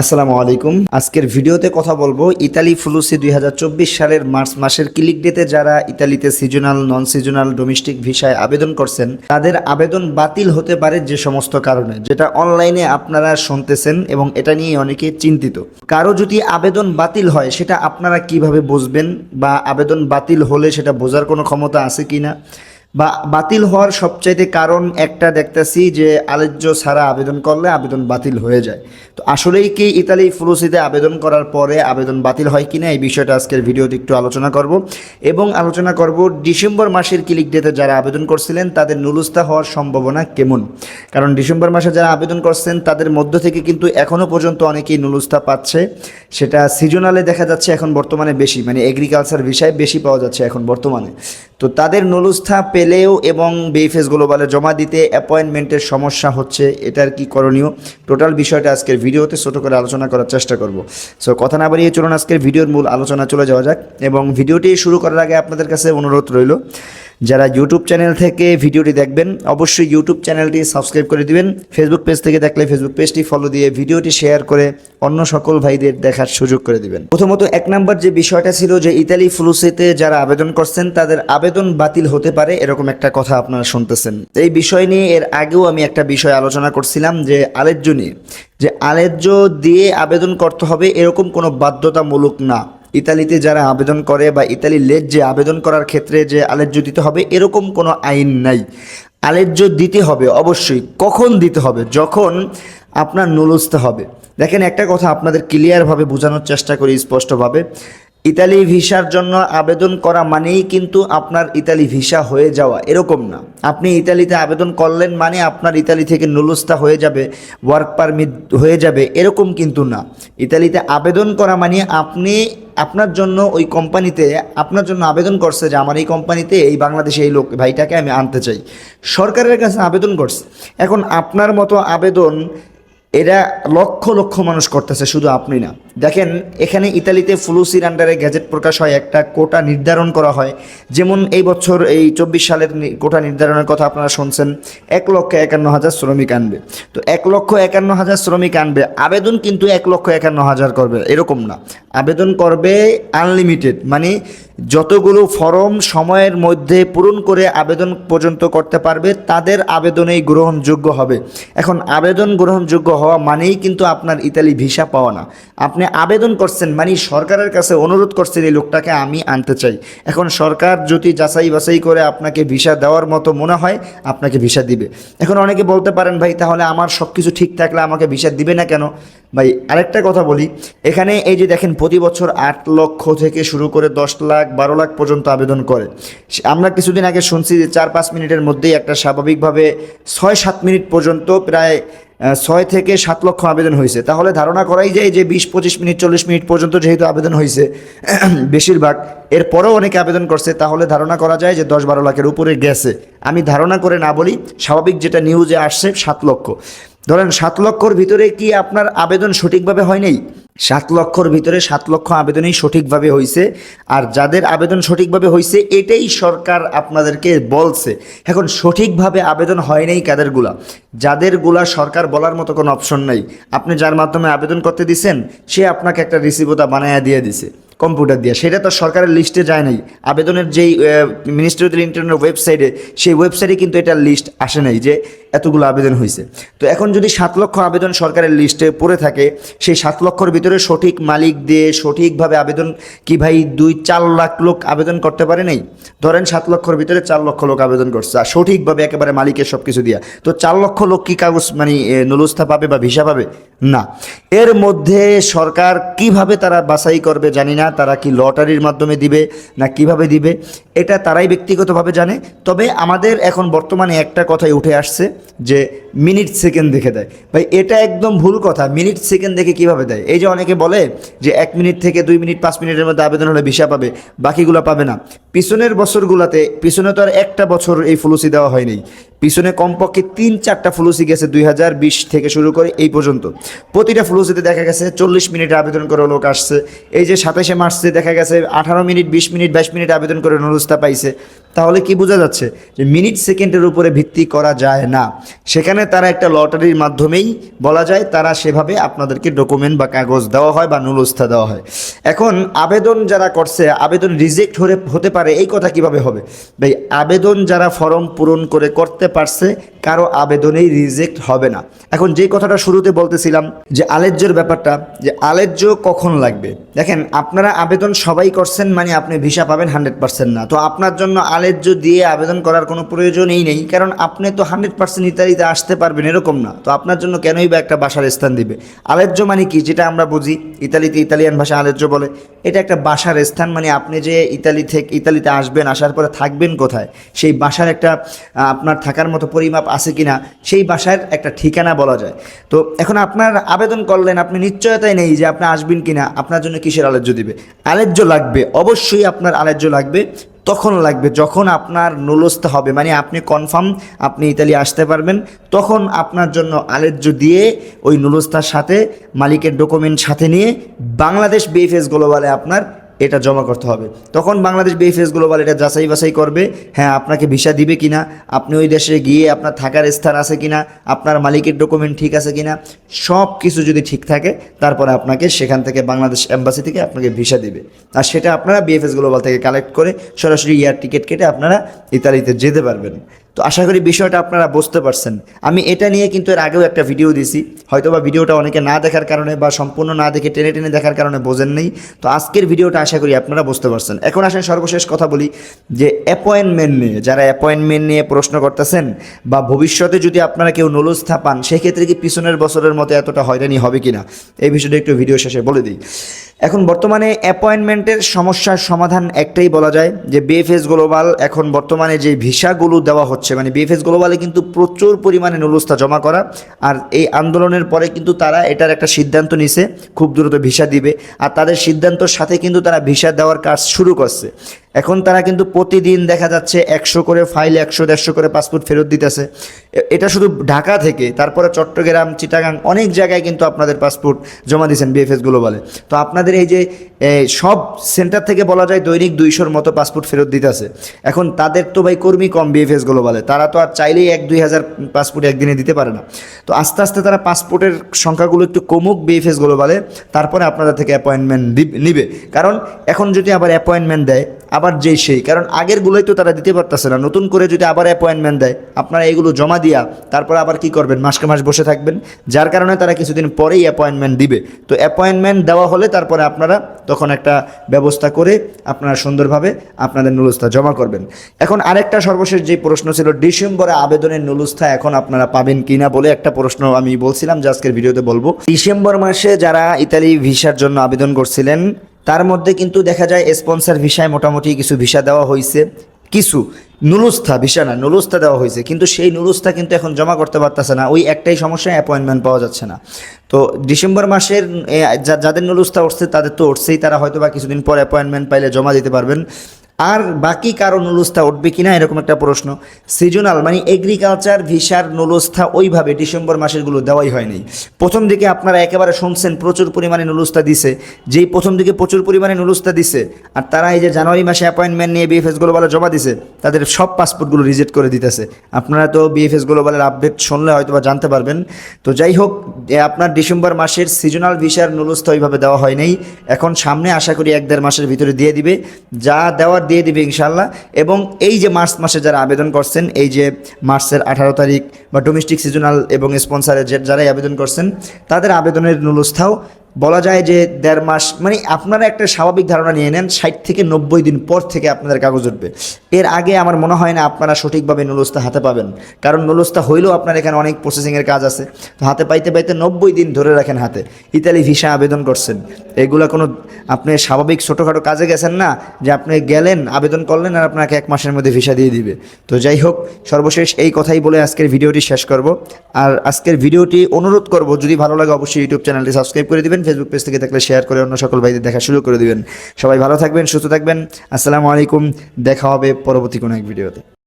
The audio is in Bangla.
আসসালামু আলাইকুম। আজকের ভিডিওতে কথা বলব ইতালি ফ্লুসি দুই সালের মার্চ মাসের ক্লিক ডেতে যারা ইতালিতে সিজনাল নন সিজনাল ডোমেস্টিক ভিসায় আবেদন করছেন, তাদের আবেদন বাতিল হতে পারে যে সমস্ত কারণে, যেটা অনলাইনে আপনারা শুনতেছেন এবং এটা নিয়ে অনেকে চিন্তিত। কারও যদি আবেদন বাতিল হয়, সেটা আপনারা কীভাবে বুঝবেন বা আবেদন বাতিল হলে সেটা বোঝার কোনো ক্ষমতা আছে কিনা? বা বাতিল হওয়ার সবচাইতে কারণ একটা দেখতেছি যে আলেজ্য ছাড়া আবেদন করলে আবেদন বাতিল হয়ে যায়। তো আসলেই কি ইতালি ফুলুসিতে আবেদন করার পরে আবেদন বাতিল হয় কিনা এই বিষয়টা আজকের ভিডিওতে একটু আলোচনা করব এবং আলোচনা করব ডিসেম্বর মাসের ক্লিক ডেতে যারা আবেদন করছিলেন, তাদের নুলুস্তা হওয়ার সম্ভাবনা কেমন? কারণ ডিসেম্বর মাসে যারা আবেদন করছেন, তাদের মধ্য থেকে কিন্তু এখনও পর্যন্ত অনেকেই নুলুস্তা পাচ্ছে। সেটা সিজনালে দেখা যাচ্ছে এখন বর্তমানে বেশি মানে এগ্রিকালচার বিষয়ে বেশি পাওয়া যাচ্ছে এখন বর্তমানে। তো তাদের নুলুস্থা পেলেও এবং বেইফেস গ্লোবালে জমা দিতে অ্যাপয়েন্টমেন্টের সমস্যা হচ্ছে, এটার কি করণীয়? টোটাল বিষয়টা আজকের ভিডিওতে ছোটো করে আলোচনা করার চেষ্টা করব। সো কথা না বাড়িয়ে চলুন আজকের ভিডিওর মূল আলোচনা চলে যাওয়া যাক এবং ভিডিওটি শুরু করার আগে আপনাদের কাছে অনুরোধ রইল, যারা ইউটিউব চ্যানেল থেকে ভিডিওটি দেখবেন, অবশ্যই ইউটিউব চ্যানেলটি সাবস্ক্রাইব করে দিবেন। ফেসবুক পেজ থেকে দেখলে ফেসবুক পেজটি ফলো দিয়ে ভিডিওটি শেয়ার করে অন্য সকল ভাইদের দেখার সুযোগ করে দিবেন। প্রথমত এক নাম্বার যে বিষয়টা ছিল যে ইতালি ফ্লুসিতে যারা আবেদন করছেন, তাদের আবেদন বাতিল হতে পারে এরকম একটা কথা আপনারা শুনতেছেন। এই বিষয় নিয়ে এর আগেও আমি একটা বিষয় আলোচনা করছিলাম যে আলেজ্য নিয়ে। যে আলেজ্য দিয়ে আবেদন করতে হবে এরকম কোনো বাধ্যতামূলক না। ইতালিতে যারা আবেদন করে বা ইতালি লেজ যে আবেদন করার ক্ষেত্রে যে আলেজ্য দিতে হবে এরকম কোনো আইন নাই। আলেজ্য দিতে হবে অবশ্যই। কখন দিতে হবে? যখন আপনার নুলুস্তে হবে। দেখেন একটা কথা আপনাদের ক্লিয়ারভাবে বোঝানোর চেষ্টা করি স্পষ্টভাবে। ইতালি ভিসার জন্য আবেদন করা মানেই কিন্তু আপনার ইতালি ভিসা হয়ে যাওয়া। এরকম না। আপনি ইতালিতে আবেদন করলেন মানে আপনার ইতালি থেকে নুলুস্তা হয়ে যাবে ওয়ার্ক পারমিট হয়ে যাবে, এরকম কিন্তু না। ইতালিতে আবেদন করা মানে আপনি আপনার জন্য ওই কোম্পানিতে, আপনার জন্য আবেদন করছে যে আমার এই কোম্পানিতে এই বাংলাদেশে এই লোক, ভাইটাকে আমি আনতে চাই। সরকারের কাছে আবেদন করছে। এখন আপনার মতো আবেদন, এরা লক্ষ লক্ষ মানুষ করতেছে, শুধু আপনি না। দেখেন, এখানে ইতালিতে ফ্লুসির আন্ডারে গ্যাজেট প্রকাশ হয়, একটা কোটা নির্ধারণ করা হয়। যেমন এই বছর এই চব্বিশ সালের কোটা নির্ধারণের কথা আপনারা শুনছেন, এক লক্ষ একান্ন হাজার শ্রমিক আনবে। তো এক লক্ষ একান্ন হাজার শ্রমিক আনবে, আবেদন কিন্তু এক লক্ষ একান্ন হাজার করবে, এরকম না। আবেদন করবে আনলিমিটেড মানে যতগুলো ফর্ম সময়ের মধ্যে পূরণ করে আবেদন পর্যন্ত করতে পারবে, তাদের আবেদনেই গ্রহণযোগ্য হবে। এখন, আবেদন গ্রহণযোগ্য হওয়া মানেই কিন্তু আপনার ইতালি ভিসা পাওয়া না। আপনি আবেদন করছেন মানে সরকারের কাছে অনুরোধ করছেন এই লোকটাকে আমি আনতে চাই। এখন সরকার যদি যাচাই বাছাই করে আপনাকে ভিসা দেওয়ার মতো মনে হয়, আপনাকে ভিসা দিবে। এখন অনেকে বলতে পারেন, ভাই, তাহলে আমার সব কিছু ঠিক থাকলে আমাকে ভিসা দিবে না কেন? ভাই, আরেকটা কথা বলি। এখানে এই যে দেখেন, প্রতি বছর আট লক্ষ থেকে শুরু করে দশ লাখ, বারো লাখ পর্যন্ত আবেদন করে। আমরা কিছুদিন আগে শুনছি যে চার পাঁচ মিনিটের মধ্যেই একটা স্বাভাবিকভাবে ছয় সাত মিনিট পর্যন্ত প্রায় ছয় থেকে সাত লক্ষ আবেদন হয়েছে। তাহলে ধারণা করাই যায় যে বিশ, পঁচিশ মিনিট, চল্লিশ মিনিট পর্যন্ত যেহেতু আবেদন হয়েছে, বেশিরভাগ, এরপরেও অনেকে আবেদন করছে, তাহলে ধারণা করা যায় যে দশ, বারো লাখের উপরে গেছে। আমি ধারণা করে না বলি, স্বাভাবিক যেটা নিউজে আসছে, সাত লক্ষ। ধরেন সাত লক্ষর ভিতরে কি আপনার আবেদন সঠিকভাবে হয় নাই? সাত লক্ষর ভিতরে সাত লক্ষ আবেদনই সঠিকভাবে হয়েছে আর যাদের আবেদন সঠিকভাবে হয়েছে এটাই সরকার আপনাদেরকে বলছে। এখন সঠিকভাবে আবেদন হয় নাই কাদেরগুলা? যাদেরগুলা সরকার বলার মতো কোনো অপশন নাই। আপনি যার মাধ্যমে আবেদন করতে দিছেন, সে আপনাকে একটা রিসিভতা বানায়া দিয়ে দিছে, কম্পিউটার দিয়ে। সেটা তো সরকারের লিস্টে যায় নাই। আবেদনের যেই মিনিস্ট্রি অফ ইন্টারনেট ওয়েবসাইটে সেই ওয়েবসাইটে কিন্তু এটা লিস্ট আসে নাই যে এতগুলো আবেদন হয়েছে তো এখন যদি সাত লক্ষ আবেদন সরকারের লিস্টে পড়ে থাকে, সেই সাত লক্ষর ভিতরে সঠিক মালিক দিয়ে সঠিকভাবে আবেদন কি ভাই দুই চার লাখ লোক আবেদন করতে পারে নাই? ধরেন সাত লক্ষর ভিতরে চার লক্ষ লোক আবেদন করছে, আর সঠিকভাবে একেবারে মালিকের সব কিছু দিয়া। তো চার লক্ষ লোক কি কাগজ মানে নুলুস্থা পাবে বা ভিসা পাবে? না। এর মধ্যে সরকার কীভাবে তারা বাছাই করবে জানি না, তারা কি লটারির মাধ্যমে দিবে না কীভাবে দিবে, এটা তারাই ব্যক্তিগতভাবে জানে। তবে আমাদের এখন বর্তমানে একটা কথাই উঠে আসছে যে মিনিট সেকেন্ড দেখে দেয়। ভাই, এটা একদম ভুল কথা। মিনিট সেকেন্ড দেখে কীভাবে দেয়? এই যে অনেকে বলে যে এক মিনিট থেকে দুই মিনিট, পাঁচ মিনিটের মধ্যে আবেদন হলে ভিসা পাবে, বাকিগুলো পাবে না। পিছনের বছরগুলোতে, পিছনে তো আর একটা বছর এই ফলুসি দেওয়া হয়নি। পিছনে কমপক্ষে তিন, চারটা ফ্লুসি গেছে দুই হাজার বিশ থেকে শুরু করে এই পর্যন্ত। প্রতিটা ফ্লুসিতে দেখা গেছে চল্লিশ মিনিট আবেদন করে লোক আসছে। এই যে সাতাশে মার্চে দেখা গেছে আঠারো মিনিট, বিশ মিনিট, বাইশ মিনিট আবেদন করে নুরুস্তা পাইছে। তাহলে কি বোঝা যাচ্ছে যে মিনিট, সেকেন্ডের উপরে ভিত্তি করা যায় না। সেখানে তারা একটা লটারির মাধ্যমেই বলা যায় তারা সেভাবে আপনাদেরকে ডকুমেন্ট বা কাগজ দেওয়া হয় বা নুরুস্তা দেওয়া হয়। এখন আবেদন যারা করছে, আবেদন রিজেক্ট হতে পারে, এই কথা কীভাবে হবে? ভাই, আবেদন যারা ফর্ম পূরণ করে করতে পারছে কারও আবেদনেই রিজেক্ট হবে না। এখন যে কথাটা শুরুতে বলতেছিলাম যে আলেজ্যর ব্যাপারটা, যে আলেজ্য কখন লাগবে? দেখেন, আপনারা আবেদন সবাই করছেন মানে আপনি ভিসা পাবেন হান্ড্রেড পার্সেন্ট না। তো আপনার জন্য আলেজ্য দিয়ে আবেদন করার কোনো প্রয়োজনই নেই, কারণ আপনি তো হান্ড্রেড পার্সেন্ট ইতালিতে আসতে পারবেন, এরকম না। তো আপনার জন্য কেনই বা একটা বাসার স্থান দিবে? আলেজ্য মানে কি? যেটা আমরা বুঝি, ইতালিতে ইতালিয়ান ভাষা আলেজ্য বলে। এটা একটা বাসার স্থান মানে আপনি যে ইতালি থেকে, ইতালিতে আসবেন, আসার পরে থাকবেন কোথায়? সেই বাসার একটা আপনার থাকার মতো পরিমাপ আছে কিনা, সেই বাসার একটা ঠিকানা বলা যায়। তো এখন আপনার আবেদন করলেন, আপনি নিশ্চয়তাই নেই যে আপনি আসবেন কিনা, আপনার জন্য কিসের আলেজ্য দিবে? আলেজ্য লাগবে, অবশ্যই আপনার আলেজ্য লাগবে, তখন লাগবে, যখন আপনার নুলস্থ হবে মানে আপনি কনফার্ম আপনি ইতালি আসতে পারবেন, তখন আপনার জন্য আলেজ্য দিয়ে ওই নুলস্তার সাথে মালিকের ডকুমেন্ট সাথে নিয়ে বাংলাদেশ বিএফএস গ্লোবালে আপনার এটা জমা করতে হবে। তখন বাংলাদেশ বিএফএস গ্লোবাল এটা যাচাই বাছাই করবে হ্যাঁ আপনাকে ভিসা দিবে কিনা, আপনি ওই দেশে গিয়ে আপনার থাকার স্থান আছে কিনা, আপনার মালিকের ডকুমেন্ট ঠিক আছে কিনা সব কিছু যদি ঠিক থাকে, তারপরে আপনাকে সেখান থেকে বাংলাদেশ এম্বাসি থেকে আপনাকে ভিসা দিবে। আর সেটা আপনারা বিএফএস গ্লোবাল থেকে কালেক্ট করে সরাসরি এয়ার টিকিট কেটে আপনারা ইতালিতে যেতে পারবেন। তো আশা করি বিষয়টা আপনারা বুঝতে পারছেন। আমি এটা নিয়ে কিন্তু এর আগেও একটা ভিডিও দিছি। হয়তো বা ভিডিওটা অনেকে না দেখার কারণে বা সম্পূর্ণ না দেখে টেনে টেনে দেখার কারণে বোঝেন নেই। তো আজকের ভিডিওটা আশা করি আপনারা বুঝতে পারছেন। এখন আসেন সর্বশেষ কথা বলি যে অ্যাপয়েন্টমেন্ট নিয়ে। যারা অ্যাপয়েন্টমেন্ট নিয়ে প্রশ্ন করতেছেন বা ভবিষ্যতে যদি আপনারা কেউ নলস্থা পান সেক্ষেত্রে কি পিছনের বছরের মতো এতটা হয়রানি হবে কিনা? এই বিষয়টা একটু ভিডিও শেষে বলে দিই। এখন বর্তমানে অ্যাপয়েন্টমেন্টের সমস্যার সমাধান একটাই বলা যায় যে বিএফএস গ্লোবাল এখন বর্তমানে যে ভিসাগুলো দেওয়া হচ্ছে মানে বিএফএস গ্লোবালে কিন্তু প্রচুর পরিমাণে নুলুস্থা জমা করা। আর এই আন্দোলনের পরে কিন্তু তারা এটার একটা সিদ্ধান্ত নিছে, খুব দ্রুত ভিসা দিবে। আর তাদের সিদ্ধান্তর সাথে কিন্তু তারা ভিসা দেওয়ার কাজ শুরু করছে। এখন তারা কিন্তু প্রতিদিন দেখা যাচ্ছে একশো করে ফাইল একশো, দেড়শো করে পাসপোর্ট ফেরত দিতেছে। এটা শুধু ঢাকা থেকে, তারপরে চট্টগ্রাম, চিটাগাং, অনেক জায়গায় কিন্তু আপনাদের পাসপোর্ট জমা দিয়েছেন বিএফএস গ্লোবালে তো আপনাদের এই যে সব সেন্টার থেকে বলা যায় দৈনিক দুইশোর মতো পাসপোর্ট ফেরত দিতেছে। এখন তাদের তো ভাই কর্মী কম বিএফএস গ্লোবালে তারা তো আর চাইলেই এক, দুই হাজার পাসপোর্ট একদিনে দিতে পারে না। তো আস্তে আস্তে তারা পাসপোর্টের সংখ্যাগুলো একটু কমুক বিএফএস গ্লোবালে তারপরে আপনাদের থেকে অ্যাপয়েন্টমেন্ট নিবে। কারণ এখন যদি আবার অ্যাপয়েন্টমেন্ট দেয় আবার যেই সেই, কারণ আগেরগুলোই তো তারা দিতে পারতেছে না। নতুন করে যদি আবার অ্যাপয়েন্টমেন্ট দেয়, আপনারা এগুলো জমা দিয়া তারপর আবার কি করবেন? মাসকে মাস বসে থাকবেন। যার কারণে তারা কিছুদিন পরেই অ্যাপয়েন্টমেন্ট দিবে। তো অ্যাপয়েন্টমেন্ট দেওয়া হলে তারপরে আপনারা তখন একটা ব্যবস্থা করে আপনারা সুন্দরভাবে আপনাদের নুলস্থা জমা করবেন। এখন আরেকটা সর্বশেষ যে প্রশ্ন ছিল, ডিসেম্বরে আবেদনের নুলস্থা এখন আপনারা পাবেন কিনা বলে একটা প্রশ্ন আমি বলছিলাম, যে আজকের ভিডিওতে বলব। ডিসেম্বর মাসে যারা ইতালি ভিসার জন্য আবেদন করছিলেন তার মধ্যে কিন্তু দেখা যায় স্পন্সার ভিসায় মোটামুটি কিছু ভিসা দেওয়া হয়েছে কিছু নুলুস্থা, ভিসা না, নুলুস্থা দেওয়া হয়েছে কিন্তু সেই নুলুস্থা কিন্তু এখন জমা করতে পারতেছে না। ওই একটাই সমস্যায় অ্যাপয়েন্টমেন্ট পাওয়া যাচ্ছে না। তো ডিসেম্বর মাসের যাদের নুলুস্থা উঠছে, তাদের তো উঠছেই। তারা হয়তো বা কিছুদিন পর অ্যাপয়েন্টমেন্ট পাইলে জমা দিতে পারবেন। আর বাকি কারও নুলুস্থা উঠবে কিনা এরকম একটা প্রশ্ন। সিজনাল মানে এগ্রিকালচার ভিসার, নুলস্থা ওইভাবে ডিসেম্বর মাসেরগুলো দেওয়াই হয়নি প্রথম দিকে আপনারা একেবারে শুনছেন প্রচুর পরিমাণে নুলুস্থা দিছে। যেই প্রথম দিকে প্রচুর পরিমাণে নুলুস্থা দিছে, আর তারা এই যে জানুয়ারি মাসে অ্যাপয়েন্টমেন্ট নিয়ে বিএফএস গ্লোবালে জমা দিছে, তাদের সব পাসপোর্টগুলো রিজেক্ট করে দিতেছে। আপনারা তো বিএফএস গ্লোবালের আপডেট শুনলে হয়তো বা জানতে পারবেন। তো যাই হোক আপনার ডিসেম্বর মাসের সিজনাল, ভিসার, নুলুস্থা ওইভাবে দেওয়া হয় নাই। এখন সামনে আশা করি এক দেড় মাসের ভিতরে দিয়ে দিবে। যা দেওয়ার দিয়ে দিবে ইনশাল্লাহ এবং এই যে মার্চ মাসে যারা আবেদন করছেন, এই যে মার্চের আঠারো তারিখ বা ডোমেস্টিক সিজনাল এবং স্পন্সারের যারাই আবেদন করছেন, তাদের আবেদনের নুলস্থাও বলা যায় যে দেড় মাস মানে আপনারা একটা স্বাভাবিক ধারণা নিয়ে নেন, ষাট থেকে নব্বই দিন পর থেকে আপনাদের কাগজ উঠবে। এর আগে আমার মনে হয় না আপনারা সঠিকভাবে নুলস্তা হাতে পাবেন। কারণ নুলস্তা হইলেও আপনার এখানে অনেক প্রসেসিংয়ের কাজ আছে। তো হাতে পাইতে পাইতে নব্বই দিন ধরে রাখেন হাতে। ইতালি ভিসা আবেদন করছেন। এগুলো কোনো, আপনি স্বাভাবিক ছোটোখাটো কাজে গেছেন না যে আপনি গেলেন, আবেদন করলেন আর আপনাকে এক মাসের মধ্যে ভিসা দিয়ে দিবে। তো যাই হোক, সর্বশেষ এই কথাই বলে আজকের ভিডিওটি শেষ করব। আর আজকের ভিডিওটি অনুরোধ করব, যদি ভালো লাগে অবশ্যই ইউটিউব চ্যানেলটি সাবস্ক্রাইব করে দিবেন। ফেসবুক পেজ থেকে থাকলে শেয়ার করে অন্য সকল ভাইদের দেখা শুরু করে দিবেন। সবাই ভালো থাকবেন, সুস্থ থাকবেন। আসসালামু আলাইকুম, দেখা হবে পরবর্তী কোনো এক ভিডিওতে